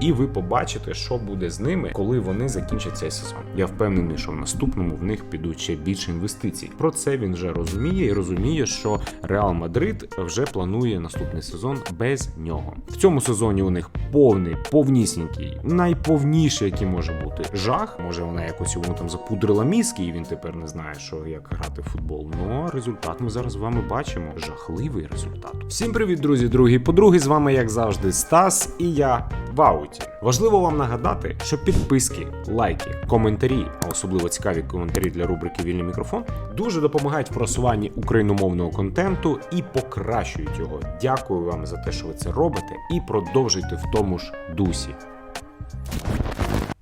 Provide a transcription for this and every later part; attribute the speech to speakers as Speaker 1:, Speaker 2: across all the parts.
Speaker 1: і ви побачите, що буде з ними, коли вони закінчать цей сезон. Я впевнений, що в наступному в них підуть ще більше інвестицій. Про це він вже розуміє і розуміє, що Реал Мадрид вже планує наступний сезон без нього. В цьому сезоні у них повний, повнісінький, найповніший, який може бути жах. Може, вона якось йому там запудрила мізки, і він тепер не знає, що як грати в футбол. Ну а результат ми зараз з вами бачимо. Жахливий результат. Всім привіт, друзі, другі подруги. З вами, як завжди, Стас і я в ауті. Важливо вам нагадати, що підписки, лайки, коментарі, а особливо цікаві коментарі для рубрики Вільний мікрофон, дуже допомагають в просуванні україномовного контенту і покращують його. Дякую вам за те, що ви це робите, і продовжуйте в тому ж дусі.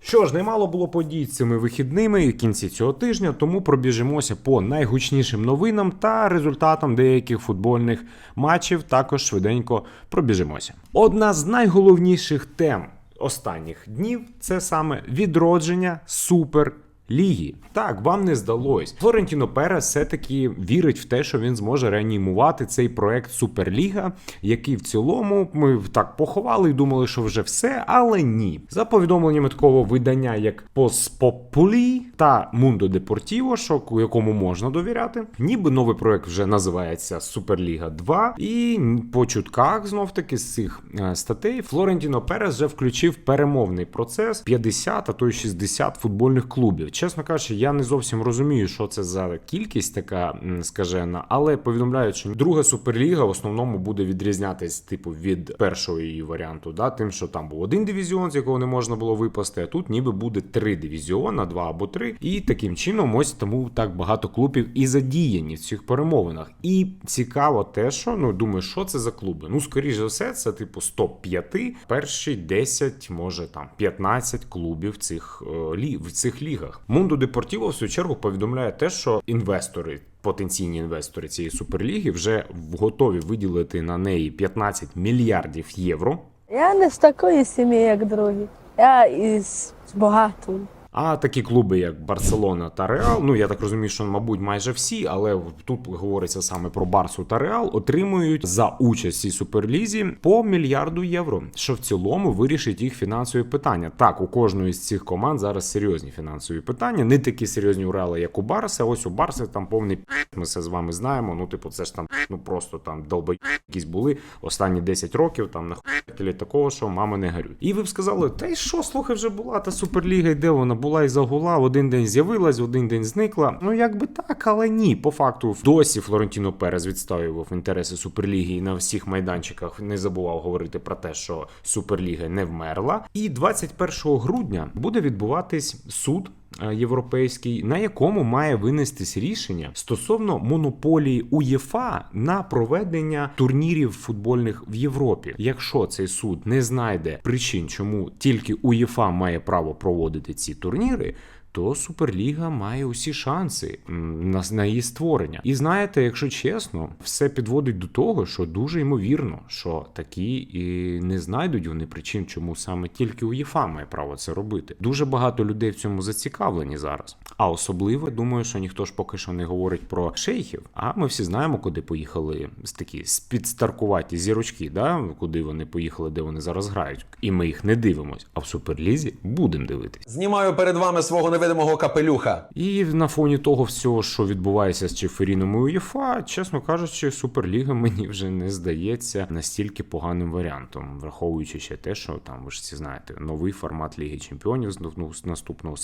Speaker 1: Що ж, немало було подій цими вихідними в кінці цього тижня, тому пробіжимося по найгучнішим новинам та результатам деяких футбольних матчів. Також швиденько пробіжимося. Одна з найголовніших тем останніх днів це саме відродження супер. Ліги так вам не здалось. Флорентіно Перес все-таки вірить в те, що він зможе реанімувати цей проект Суперліга, який в цілому ми так поховали і думали, що вже все, але ні. За повідомленнями такого видання, як Поспопулі та Мундо Депортіво, що якому можна довіряти, ніби новий проект вже називається Суперліга 2. І по чутках знов таки з цих е, статей Флорентіно Перес вже включив перемовний процес 50, а то й 60 футбольних клубів. Чесно кажучи, я не зовсім розумію, що це за кількість така скажена, але повідомляють, що друга суперліга в основному буде відрізнятись типу від першого її варіанту, да, тим, що там був один дивізіон, з якого не можна було випасти, а тут ніби буде три дивізіона, два або три. І таким чином, ось тому так багато клубів і задіяні в цих перемовинах. І цікаво те, що ну думаю, що це за клуби. Ну, скоріш за все, це типу з топ-5, перші 10, може там 15 клубів цих е, лі в цих лігах. Мунду Депортіво в свою чергу повідомляє те, що інвестори. Потенційні інвестори цієї суперліги вже готові виділити на неї 15 мільярдів євро.
Speaker 2: Я не з такої сім'ї, як другі. Я із багатої.
Speaker 1: А такі клуби, як Барселона та Реал, ну я так розумію, що мабуть майже всі, але тут говориться саме про Барсу та Реал, отримують за участь цій суперлізі по мільярду євро, що в цілому вирішить їх фінансові питання. Так, у кожної з цих команд зараз серйозні фінансові питання, не такі серйозні у Реала, як у Барса. Ось у Барси там повний п***, ми все з вами знаємо. Ну, типу, це ж там ну просто там долбой якісь були останні 10 років. Там нахуй такого, що мами не горюють. І ви б сказали, та й що, слухай, вже була та суперліга, і де вона була і загула, в один день з'явилась, в один день зникла. Ну якби так, але ні. По факту досі Флорентіно Перес відстоював інтереси Суперліги і на всіх майданчиках не забував говорити про те, що Суперліга не вмерла. І 21 грудня буде відбуватись суд. Е, Європейський, на якому має винестись рішення стосовно монополії УЄФА на проведення турнірів футбольних в Європі. Якщо цей суд не знайде причин, чому тільки УЄФА має право проводити ці турніри. То Суперліга має усі шанси на, на її створення. І знаєте, якщо чесно, все підводить до того, що дуже ймовірно, що такі і не знайдуть вони причин, чому саме тільки УЄФА має право це робити. Дуже багато людей в цьому зацікавлені зараз. А особливо думаю, що ніхто ж поки що не говорить про шейхів. А ми всі знаємо, куди поїхали з такі спідстаркуваті зірочки, да? куди вони поїхали, де вони зараз грають. І ми їх не дивимось. А в суперлізі будемо дивитись.
Speaker 3: Знімаю перед вами свого невидимого капелюха.
Speaker 1: І на фоні того всього, що відбувається з Чеферіном і УЄФА, чесно кажучи, Суперліга мені вже не здається настільки поганим варіантом, враховуючи ще те, що там ви ж всі знаєте, новий формат Ліги Чемпіонів з ну, наступного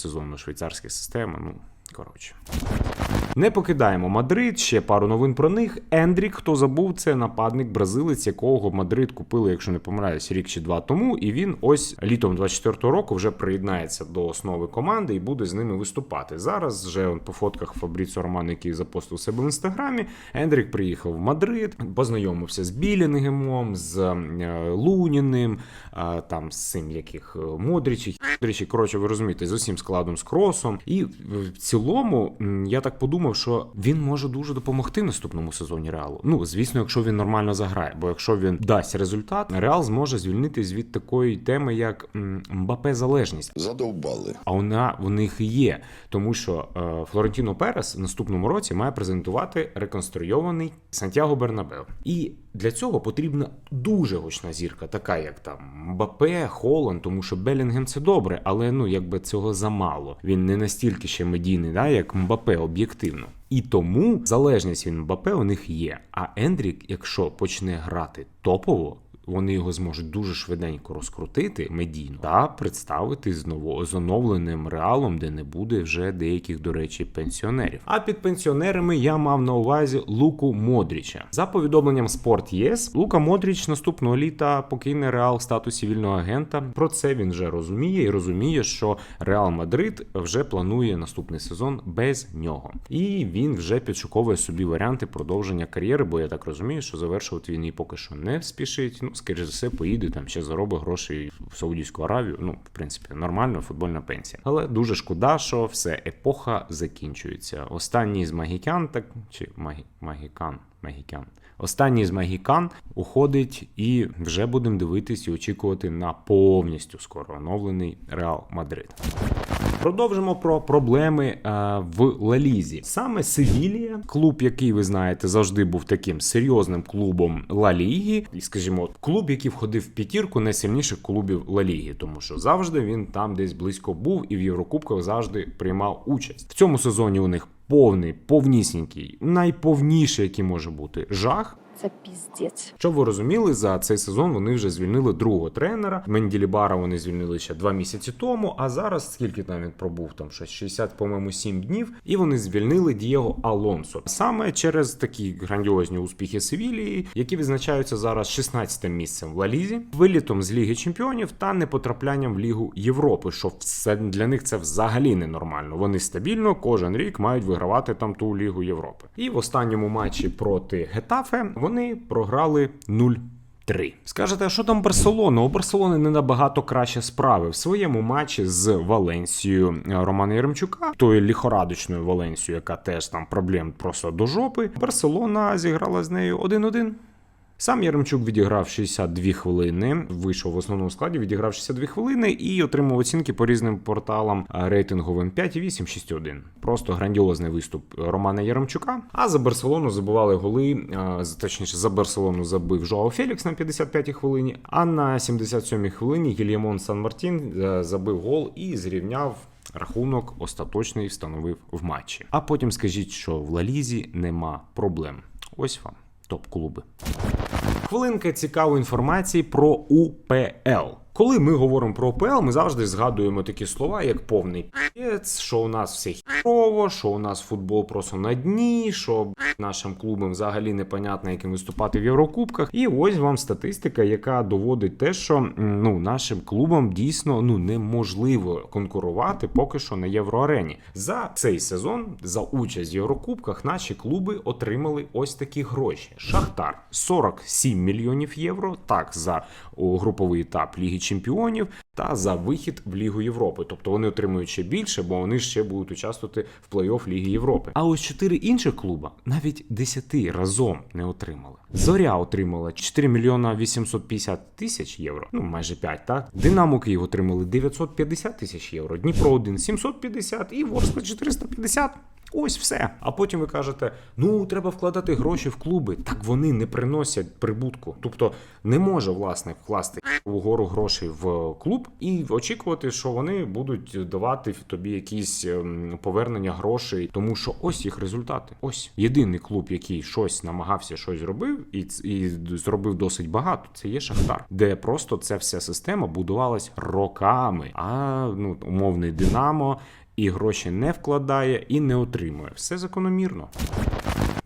Speaker 1: сезону, швейцарська система. Ну коротше. Не покидаємо Мадрид. Ще пару новин про них. Ендрік, хто забув, це нападник бразилець, якого Мадрид купили, якщо не помиляюсь, рік чи два тому. І він ось літом 24-го року вже приєднається до основи команди і буде з ними виступати. Зараз вже он, по фотках Фабріцо Роман, який запостив себе в інстаграмі. Ендрік приїхав в Мадрид, познайомився з Білінгемом, з е, Луніним, е, там з цим яких е, Модрічі, Модрічі, коротше, ви розумієте, з усім складом з кросом. І в цілому м, я так подумав, що він може дуже допомогти в наступному сезоні Реалу. Ну, звісно, якщо він нормально заграє, бо якщо він дасть результат, Реал зможе звільнитись від такої теми, як Мбапе залежність.
Speaker 4: Задовбали.
Speaker 1: А вона в них і є, тому що е, Флорентіно Перес в наступному році має презентувати реконструйований Сантьяго Бернабеу. І Для цього потрібна дуже гучна зірка, така як там Мбапе, Холланд, тому що Белінгем це добре, але ну якби цього замало. Він не настільки ще медійний, да, як Мбапе, об'єктивно. І тому залежність від Мбапе у них є. А Ендрік, якщо почне грати топово, вони його зможуть дуже швиденько розкрутити медійно та представити з ново з оновленим реалом, де не буде вже деяких, до речі, пенсіонерів. А під пенсіонерами я мав на увазі Луку Модріча. За повідомленням Sport ЄС, Лука Модріч наступного літа покине реал в статусі вільного агента. Про це він вже розуміє і розуміє, що Реал Мадрид вже планує наступний сезон без нього. І він вже підшуковує собі варіанти продовження кар'єри, бо я так розумію, що завершувати він її поки що не спішить. Ну, скоріш за все, поїде там ще заробить грошей в Саудівську Аравію. Ну, в принципі, нормально, футбольна пенсія. Але дуже шкода, що все епоха закінчується. Останній з магікян, так чи магі, магікан, магікян. Останній з магікан уходить, і вже будемо дивитись і очікувати на повністю скоро оновлений Реал Мадрид. Продовжимо про проблеми е, в Лалізі. Саме Севілія, клуб, який ви знаєте, завжди був таким серйозним клубом Ла Ліги, і скажімо, клуб, який входив в п'ятірку найсильніших клубів Ла Ліги, тому що завжди він там десь близько був і в Єврокубках завжди приймав участь. В цьому сезоні у них повний, повнісінький, найповніший, який може бути жах.
Speaker 2: Це піздець.
Speaker 1: Щоб ви розуміли, за цей сезон вони вже звільнили другого тренера. Менділібара вони звільнили ще два місяці тому. А зараз скільки там він пробув? Там щось 60, по-моєму, 7 днів. І вони звільнили Дієго Алонсо саме через такі грандіозні успіхи Севілії, які відзначаються зараз 16 місцем в Лалізі, вилітом з Ліги Чемпіонів та непотраплянням в Лігу Європи. Що все для них це взагалі ненормально. Вони стабільно кожен рік мають вигравати там ту Лігу Європи. І в останньому матчі проти Гетафе вони програли 0 3. Скажете, а що там Барселона? У Барселони не набагато краще справи в своєму матчі з Валенсією е, Романа Яремчука, тою ліхорадочною Валенсією, яка теж там проблем просто до жопи. Барселона зіграла з нею 1-1. Сам Яремчук відіграв 62 хвилини, вийшов в основному складі, відіграв 62 хвилини і отримав оцінки по різним порталам рейтинговим 5,8, 6,1. Просто грандіозний виступ Романа Яремчука. А за Барселону забували голи. Точніше, за Барселону забив Жоао Фелікс на 55-й хвилині. А на 77-й хвилині Гільямон Сан Мартін забив гол і зрівняв. Рахунок остаточний встановив в матчі. А потім скажіть, що в Лалізі нема проблем. Ось вам топ-клуби. Хвилинка цікавої інформації про УПЛ. Коли ми говоримо про УПЛ, ми завжди згадуємо такі слова, як повний п'єц, що у нас все хірово, що у нас футбол просто на дні, що нашим клубам взагалі непонятно, яким виступати в Єврокубках. І ось вам статистика, яка доводить те, що ну нашим клубам дійсно ну неможливо конкурувати поки що на євроарені. За цей сезон, за участь в Єврокубках, наші клуби отримали ось такі гроші: Шахтар 47 мільйонів євро. Так, за груповий етап Ліги Чемпіонів та за вихід в Лігу Європи. Тобто вони отримують ще більше, бо вони ще будуть участвувати в плей-офф Ліги Європи. А ось чотири інших клуба навіть 10 разом не отримали. Зоря отримала 4 мільйона 850 тисяч євро, ну майже 5, так. Динамо Київ отримали 950 тисяч євро, Дніпро 1 750 і Ворскла 450. Ось все. А потім ви кажете: ну треба вкладати гроші в клуби. Так вони не приносять прибутку. Тобто не може власник вкласти вгору грошей в клуб і очікувати, що вони будуть давати тобі якісь ем, повернення грошей, тому що ось їх результати. Ось єдиний клуб, який щось намагався, щось зробив, і, і зробив досить багато. Це є Шахтар, де просто ця вся система будувалась роками. А ну умовний Динамо і гроші не вкладає і не отримує. Все закономірно.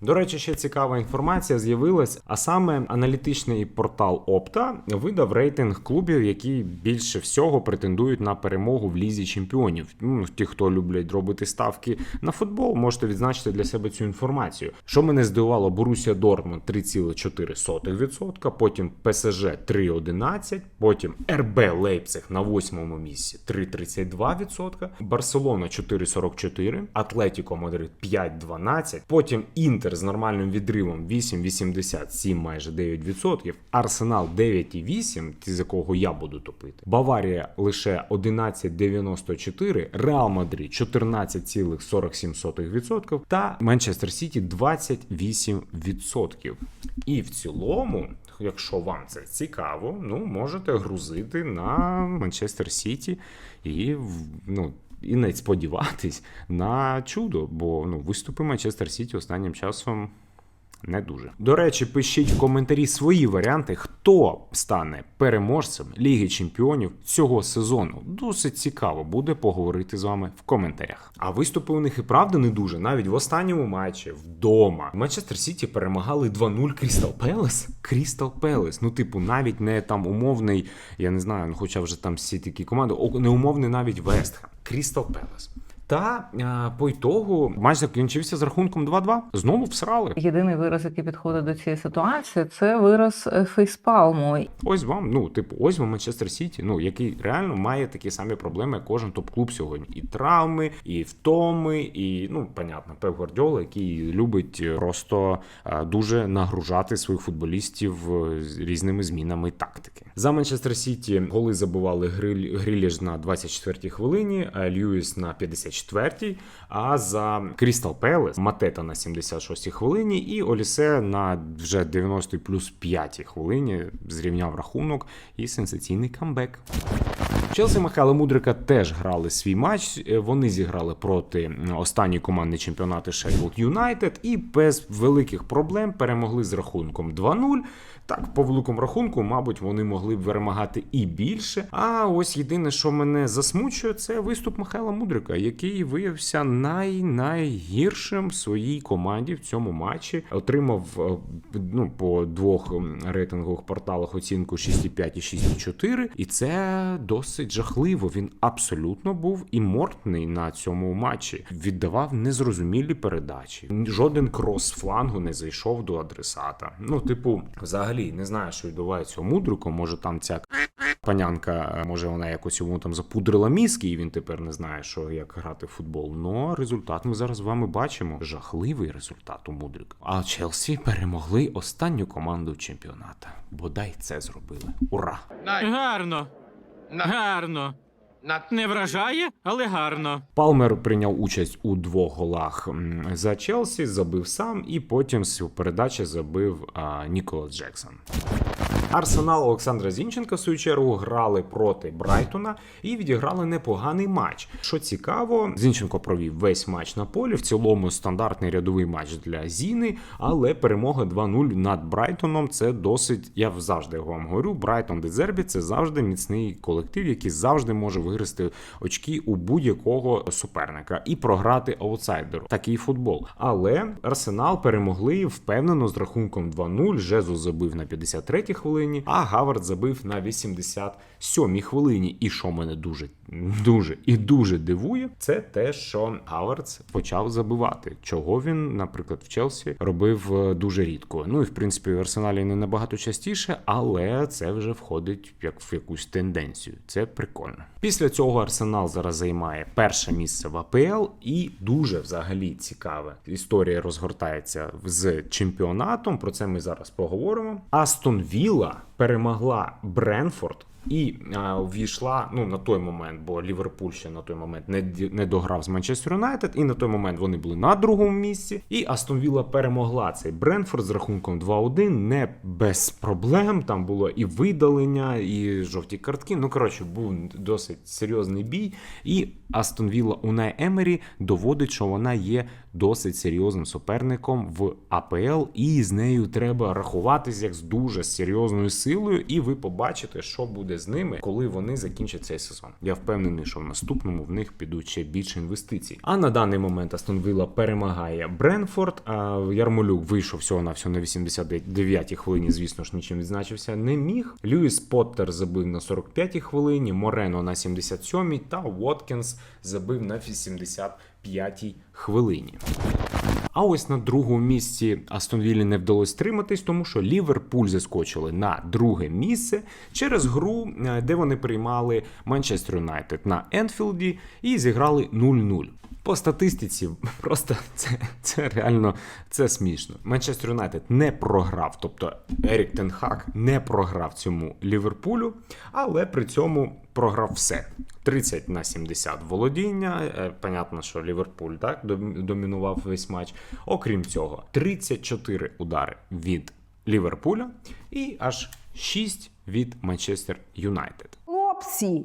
Speaker 1: До речі, ще цікава інформація з'явилась, а саме аналітичний портал Opta видав рейтинг клубів, які більше всього претендують на перемогу в лізі чемпіонів. Ну, ті, хто люблять робити ставки на футбол, можете відзначити для себе цю інформацію. Що мене здивувало, Борусія Дортмунд 3,4%, потім ПСЖ 3,11%, потім РБ Лейпциг на восьмому місці 3,32%, Барселона 4,44%, Атлетіко Мадрид 5,12%, потім Інтер Інтер з нормальним відривом 8,87, майже 9%. Арсенал 9,8, ті з якого я буду топити. Баварія лише 11,94, Реал Мадрид 14,47% та Манчестер Сіті 28%. І в цілому, якщо вам це цікаво, ну можете грузити на Манчестер Сіті і ну. І не сподіватись на чудо, бо ну виступи Манчестер Сіті останнім часом не дуже. До речі, пишіть в коментарі свої варіанти, хто стане переможцем Ліги Чемпіонів цього сезону. Досить цікаво буде поговорити з вами в коментарях. А виступи у них і правда не дуже. Навіть в останньому матчі вдома Манчестер Сіті перемагали 2-0 Крістал Пелес. Крістал Пелес. Ну, типу, навіть не там умовний, я не знаю, ну хоча вже там всі такі команди, не умовний навіть Вестхем. Крістал Пелес. Та а, по ітогу матч закінчився з рахунком 2-2. Знову всрали.
Speaker 4: Єдиний вираз, який підходить до цієї ситуації, це вираз е, фейспалму.
Speaker 1: Ось вам, ну, типу, ось вам Манчестер Сіті, ну який реально має такі самі проблеми, як кожен топ-клуб сьогодні. І травми, і втоми, і ну, понятно, Пеп Гвардіола, який любить просто а, дуже нагружати своїх футболістів е, з різними змінами тактики. За Манчестер Сіті голи забивали Гриль, Гриліж на 24-й хвилині, а Льюіс на 54-й, а за Крістал Пелес Матета на 76-й хвилині і Олісе на вже 90 плюс 5-й хвилині зрівняв рахунок і сенсаційний камбек. Челсі Михайла Мудрика теж грали свій матч. Е, Вони зіграли проти останньої команди чемпіонату Sheffield Юнайтед і без великих проблем перемогли з рахунком 2-0. Так, по великому рахунку, мабуть, вони могли б перемагати і більше. А ось єдине, що мене засмучує, це виступ Михайла Мудрика, який виявився най найгіршим в своїй команді в цьому матчі. Отримав е, ну, по двох рейтингових порталах оцінку 6,5 і 6,4. І це досить жахливо. Він абсолютно був імортний на цьому матчі. Віддавав незрозумілі передачі. Жоден крос флангу не зайшов до адресата. Ну, типу, взагалі не знаю, що відбувається у мудрику. Може там ця панянка, може вона якось йому там запудрила мізки, і він тепер не знає, що як грати в футбол. Ну результат ми зараз з вами бачимо. Жахливий результат у мудрик. А Челсі перемогли останню команду чемпіоната. Бодай це зробили. Ура!
Speaker 5: Гарно. Гарно. Не вражає, але гарно.
Speaker 1: Палмер прийняв участь у двох голах за Челсі, забив сам, і потім з передачі забив а, Ніколас Джексон. Арсенал Олександра Зінченка, в свою чергу, грали проти Брайтона і відіграли непоганий матч. Що цікаво, Зінченко провів весь матч на полі. В цілому стандартний рядовий матч для Зіни, але перемога 2-0 над Брайтоном це досить. Я завжди вам говорю. Брайтон Дезербі це завжди міцний колектив, який завжди може виграти очки у будь-якого суперника і програти аутсайдеру. Такий футбол. Але Арсенал перемогли впевнено з рахунком 2-0. Жезу забив на 53-й хвилині, а Гавард забив на 87-й хвилині. І що мене дуже, дуже і дуже дивує, це те, що Гавардс почав забивати, чого він, наприклад, в Челсі робив е, дуже рідко. Ну і в принципі в Арсеналі не набагато частіше, але це вже входить як в якусь тенденцію. Це прикольно. Після цього Арсенал зараз займає перше місце в АПЛ, і дуже взагалі цікава історія розгортається з чемпіонатом. Про це ми зараз поговоримо. Астон Вілла перемогла Бренфорд. І ввійшла ну на той момент, бо Ліверпуль ще на той момент не, не дограв з Манчестер Юнайтед, і на той момент вони були на другому місці. І Астон Вілла перемогла цей Бренфорд з рахунком 2-1, не без проблем. Там було і видалення, і жовті картки. Ну коротше, був досить серйозний бій. І Астон Вілла Унай Емері доводить, що вона є досить серйозним суперником в АПЛ, і з нею треба рахуватись як з дуже серйозною силою. І ви побачите, що буде з ними, коли вони закінчать цей сезон. Я впевнений, що в наступному в них підуть ще більше інвестицій. А на даний момент Астон Вілла перемагає Бренфорд. А Ярмолюк вийшов всього на всього на 89-й хвилині. Звісно ж, нічим відзначився не міг. Льюіс Поттер забив на 45-й хвилині, Морено на 77-й та Уоткінс забив на 85-й хвилині. А ось на другому місці Астон Віллі не вдалося стриматись, тому що Ліверпуль заскочили на друге місце через гру, е, де вони приймали Манчестер Юнайтед на Енфілді і зіграли 0-0. По статистиці, просто це, це реально це смішно. Манчестер Юнайтед не програв, тобто Ерік Тенхак не програв цьому Ліверпулю, але при цьому програв все. 30 на 70 володіння. Е, Понятно, що Ліверпуль так домінував весь матч. Окрім цього, 34 удари від Ліверпуля і аж 6 від Манчестер Юнайтед.
Speaker 6: Хлопці,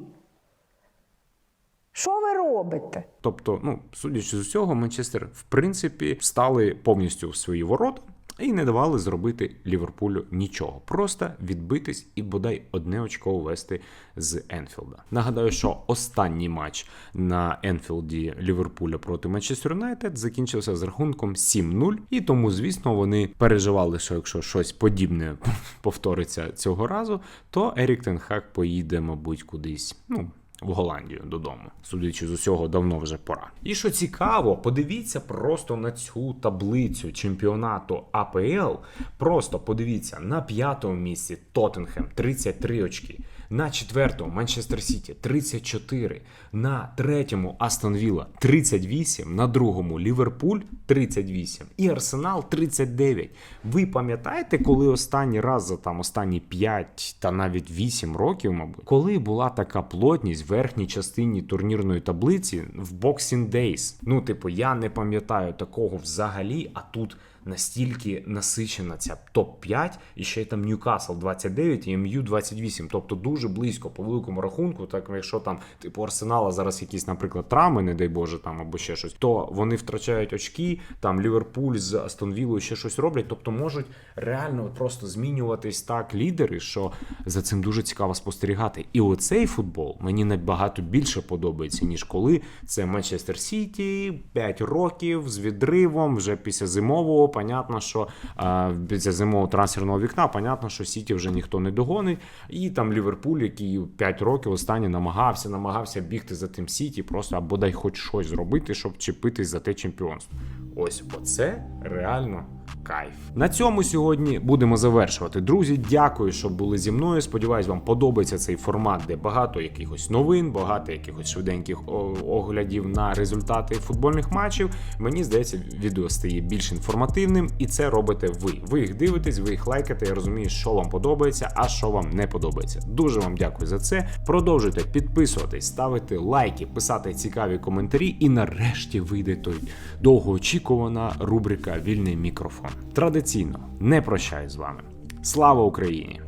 Speaker 6: що ви робите?
Speaker 1: Тобто, ну, судячи з усього, Манчестер, в принципі, встали повністю в свої ворота і не давали зробити Ліверпулю нічого. Просто відбитись і бодай одне очко увести з Енфілда. Нагадаю, що останній матч на Енфілді Ліверпуля проти Манчестер Юнайтед закінчився з рахунком 7-0. І тому, звісно, вони переживали, що якщо щось подібне повториться цього разу, то Ерік Тенхак поїде, мабуть, кудись. Ну, в Голландію додому. Судячи з усього, давно вже пора. І що цікаво, подивіться просто на цю таблицю чемпіонату АПЛ. Просто подивіться на п'ятому місці Тоттенхем 33 очки. На четвертому Манчестер Сіті 34, на третьому Астон Вілла 38, на другому Ліверпуль 38 і Арсенал 39. Ви пам'ятаєте, коли останній раз за там останні 5 та навіть 8 років, мабуть, коли була така плотність в верхній частині турнірної таблиці в Boxing Days? Ну, типу, я не пам'ятаю такого взагалі, а тут настільки насичена ця топ-5, і ще й там Ньюкасл 29 і МЮ 28. Тобто дуже близько по великому рахунку. Так якщо там типу Арсенала зараз якісь, наприклад, травми, не дай Боже, там або ще щось, то вони втрачають очки. Там Ліверпуль з Астон ще щось роблять. Тобто можуть реально просто змінюватись так лідери, що за цим дуже цікаво спостерігати. І оцей футбол мені набагато більше подобається, ніж коли це Манчестер Сіті 5 років з відривом вже після зимового. Понятно, що після зимового трансферного вікна, понятно, що Сіті вже ніхто не догонить. І там Ліверпуль, який 5 років останнє намагався, намагався бігти за тим Сіті, просто або дай хоч щось зробити, щоб чіпитись за те чемпіонство. Ось оце реально кайф. На цьому сьогодні будемо завершувати. Друзі, дякую, що були зі мною. Сподіваюсь, вам подобається цей формат, де багато якихось новин, багато якихось швиденьких оглядів на результати футбольних матчів. Мені здається, відео стає більш інформативним, і це робите ви. Ви їх дивитесь, ви їх лайкаєте. Я розумію, що вам подобається, а що вам не подобається. Дуже вам дякую за це. Продовжуйте підписуватись, ставити лайки, писати цікаві коментарі, і нарешті вийде той довгоочікувана рубрика Вільний мікрофон. Традиційно не прощаюсь з вами. Слава Україні!